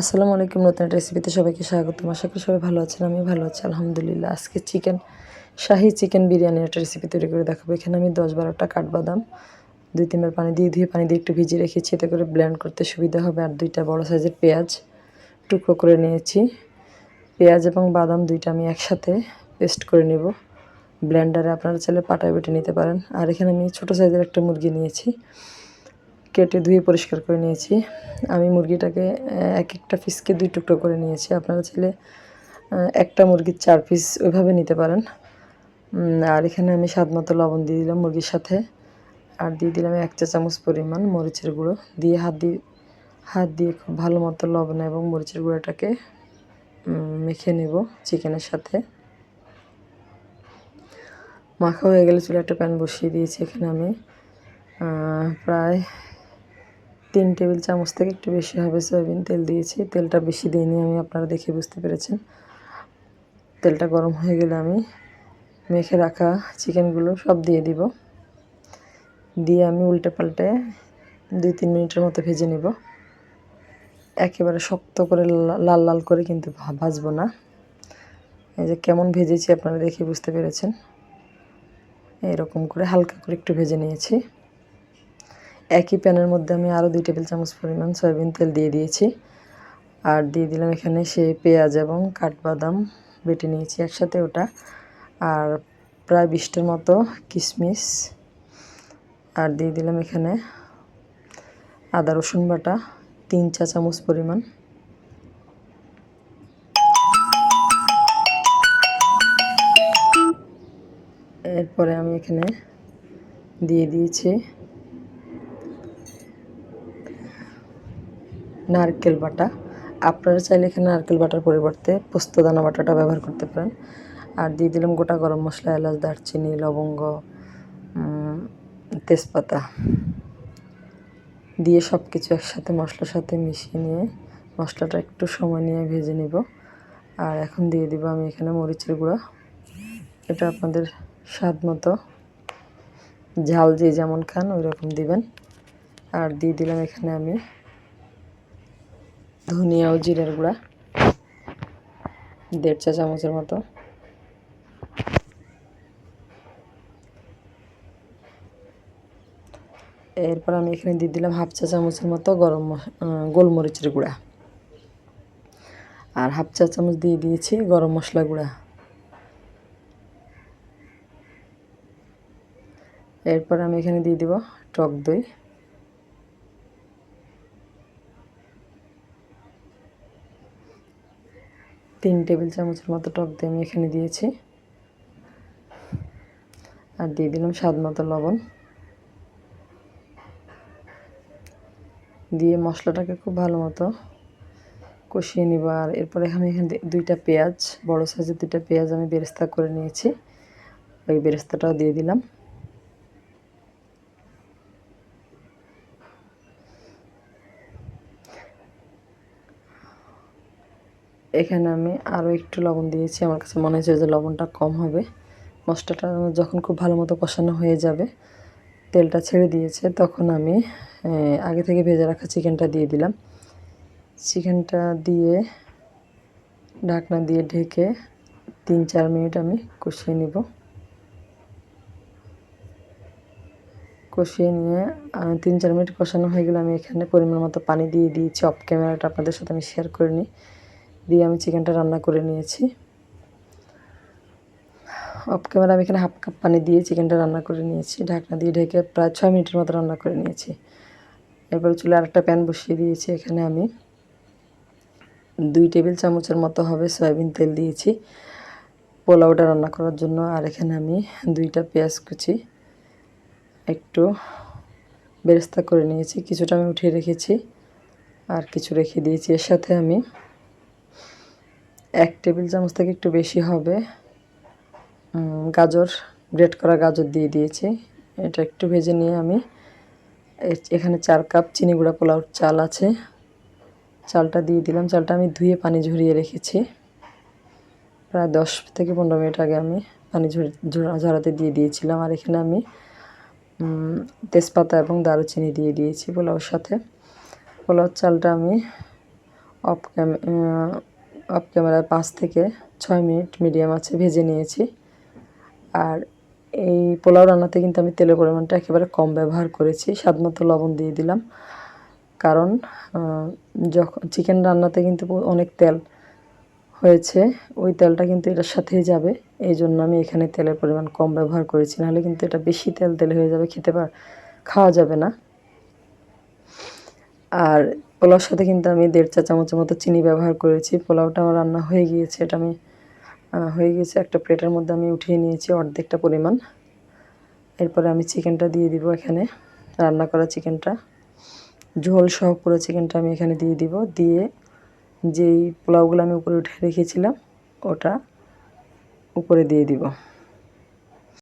আসসালামু আলাইকুম, নতুন একটা রেসিপিতে সবাইকে স্বাগতম। আশা করি সবাই ভালো আছেন আমি ভালো আছি, আলহামদুলিল্লাহ। আজকে চিকেন শাহি চিকেন বিরিয়ানির একটা রেসিপি তৈরি করে দেখাবো। এখানে আমি দশ বারোটা কাঠবাদাম, দুই তিনবার পানি দিয়ে ধুয়ে পানি দিয়ে একটু ভিজিয়ে রেখেছি। এতে করে ব্লেন্ড করতে সুবিধা হবে। আর দুইটা বড় সাইজের পেঁয়াজ টুকরো করে নিয়েছি। পেঁয়াজ এবং বাদাম দুইটা আমি একসাথে পেস্ট করে নেব। ব্লেন্ডারে আপনারা চাইলে পাটায় বেটে নিতে পারেন। আর এখানে আমি ছোটো সাইজের একটা মুরগি নিয়েছি। কেটে ধুয়ে পরিষ্কার করে নিয়েছি। আমি মুরগিটাকে এক একটা পিসকে দুই টুকরো করে নিয়েছি। আপনারা আহ, একটা মুরগির চার পিস ওইভাবে নিতে পারেন। আর এখানে আমি স্বাদ মতো লবণ দিয়ে দিলাম মুরগির সাথে। আর দিয়ে দিলাম এক চা চামচ পরিমাণ মরিচের গুঁড়ো। দিয়ে হাত দিয়ে হাত দিয়ে খুব ভালো মতো লবণ এবং মরিচের গুঁড়োটাকে মেখে নেব চিকেনের সাথে। মাখা হয়ে গেলে চুলে একটা প্যান বসিয়ে দিয়েছি এখানে আমি। প্রায় তিন টেবিল চামচ থেকে একটু বেশি হবে সয়াবিন তেল দিয়েছি। তেলটা বেশি দিইনি আমি, আপনারা দেখে বুঝতে পেরেছেন। তেলটা গরম হয়ে গেলে আমি মেখে রাখা চিকেনগুলো সব দিয়ে দিব। দিয়ে আমি উল্টে পাল্টে দুই তিন মিনিটের মতো ভেজে নিব। একেবারে শক্ত করে লাল লাল করে কিন্তু ভাজবো না। এই যে কেমন ভেজেছি আপনারা দেখে বুঝতে পেরেছেন। এরকম করে হালকা করে একটু ভেজে নিয়েছি। একই প্যানের মধ্যে আমি আরও দুই টেবিল চামচ পরিমাণ সয়াবিন তেল দিয়ে দিয়েছি। আর দিয়ে দিলাম এখানে সেই পেঁয়াজ এবং কাঠবাদাম বেটে নিয়েছি একসাথে ওটা। আর প্রায় বিশটার মতো কিশমিশ। আর দিয়ে দিলাম এখানে আদা, রসুন বাটা, তিন চা চামচ পরিমাণ। এরপরে আমি এখানে দিয়ে দিয়েছি নারকেল বাটা। আপনারা চাইলে এখানে নারকেল বাটার পরিবর্তে পোস্তদানা বাটাটা ব্যবহার করতে পারেন। আর দিয়ে দিলাম গোটা গরম মশলা, এলাচ, দারচিনি, লবঙ্গ তেজপাতা। দিয়ে সব কিছু একসাথে মশলার সাথে মিশিয়ে নিয়ে মশলাটা একটু সময় নিয়ে ভেজে নিব। আর এখন দিয়ে দিব আমি এখানে মরিচের গুঁড়া। এটা আপনাদের স্বাদ মতো ঝাল যে যেমন খান ওই রকম দিবেন। আর দিয়ে দিলাম এখানে আমি ধনিয়া ও জিরের গুঁড়া, দেড় চা চামচের মতো। এরপর আমি এখানে দিয়ে দিলাম হাফ চা চামচের মতো গরম গোলমরিচের গুঁড়া। আর হাফ চা চামচ দিয়ে দিয়েছি গরম মশলা গুঁড়া। এরপর আমি এখানে দিয়ে দিব টক দই। তিন টেবিল চামচের মতো টক দই আমি এখানে দিয়েছি। আর দিয়ে দিলাম স্বাদ মতো লবণ। দিয়ে মশলাটাকে খুব ভালো মতো কষিয়ে নিব। আর এরপরে আমি এখানে দুইটা পেঁয়াজ, বড় সাইজের দুইটা পেঁয়াজ আমি বেরেস্তা করে নিয়েছি। ওই বেরেস্তাটাও দিয়ে দিলাম। এখানে আমি আরও একটু লবণ দিয়েছি। আমার কাছে মনে হয়েছে যে লবণটা কম হবে। মশলাটা যখন খুব ভালো মতো কষানো হয়ে যাবে, তেলটা ছেড়ে দিয়েছে, তখন আমি আগে থেকে ভেজে রাখা চিকেনটা দিয়ে দিলাম। চিকেনটা দিয়ে ঢাকনা দিয়ে ঢেকে তিন চার মিনিট আমি কষিয়ে নিব। কষিয়ে নিয়ে তিন চার মিনিট কষানো হয়ে গেলে আমি এখানে পরিমাণ মতো পানি দিয়ে দিয়েছি। অফ ক্যামেরাটা আপনাদের সাথে আমি শেয়ার করে নিই। দিয়ে আমি চিকেনটা রান্না করে নিয়েছি। অফ ক্যামেরা আমি এখানে হাফ কাপ পানি দিয়ে চিকেনটা রান্না করে নিয়েছি। ঢাকনা দিয়ে ঢেকে প্রায় ছয় মিনিটের মতো রান্না করে নিয়েছি। এরপরে চুলে আরেকটা প্যান বসিয়ে দিয়েছি। এখানে আমি দুই টেবিল চামচের মতো হবে সয়াবিন তেল দিয়েছি পোলাওটা রান্না করার জন্য। আর এখানে আমি দুইটা পেঁয়াজ কুচি একটু বেরেস্তা করে নিয়েছি। কিছুটা আমি উঠিয়ে রেখেছি। আর কিছু রেখে দিয়েছি। এর সাথে আমি টেবিল চামচ থেকে একটু বেশি হবে। গাজর, গ্রেট করা গাজর দিয়ে দিয়েছি। এটা একটু ভেজে নিয়ে আমি এখানে চার কাপ চিনি গুঁড়া পোলাওর চাল আছে। চালটা দিয়ে দিলাম। চালটা আমি ধুয়ে পানি ঝরিয়ে রেখেছি। প্রায় দশ থেকে পনেরো মিনিট আগে আমি পানি ঝরি ঝরা- ঝরাতে দিয়ে দিয়েছিলাম। আর এখানে আমি তেজপাতা এবং দারুচিনি দিয়ে দিয়েছি পোলাওর সাথে। পোলাওর চালটা আমি অফ অফ ক্যামেরায় পাঁচ থেকে ছয় মিনিট মিডিয়াম আছে, ভেজে নিয়েছি। আর এই পোলাও রান্নাতে কিন্তু আমি তেলের পরিমাণটা একেবারে কম ব্যবহার করেছি, স্বাদ মতো লবণ দিয়ে দিলাম। কারণ যখন চিকেন রান্নাতে কিন্তু অনেক তেল হয়েছে, ওই তেলটা কিন্তু এটার সাথেই যাবে। এই জন্য আমি এখানে তেলের পরিমাণ কম ব্যবহার করেছি, নাহলে কিন্তু এটা বেশি তেল তেল হয়ে যাবে, খেতে পার খাওয়া যাবে না। আর পোলাওর সাথে কিন্তু আমি দেড় চা চামচের মতো চিনি ব্যবহার করেছি। পোলাওটা আমার রান্না হয়ে গিয়েছে, এটা আমি হয়ে গিয়েছে। একটা প্লেটের মধ্যে আমি উঠিয়ে নিয়েছি অর্ধেকটা পরিমাণ। এরপরে আমি চিকেনটা দিয়ে দিব এখানে, রান্না করা চিকেনটা। ঝোল সহ পুরো চিকেনটা আমি এখানে দিয়ে দিব। দিয়ে যেই পোলাওগুলো আমি উপরে উঠে রেখেছিলাম, ওটা উপরে দিয়ে দিব।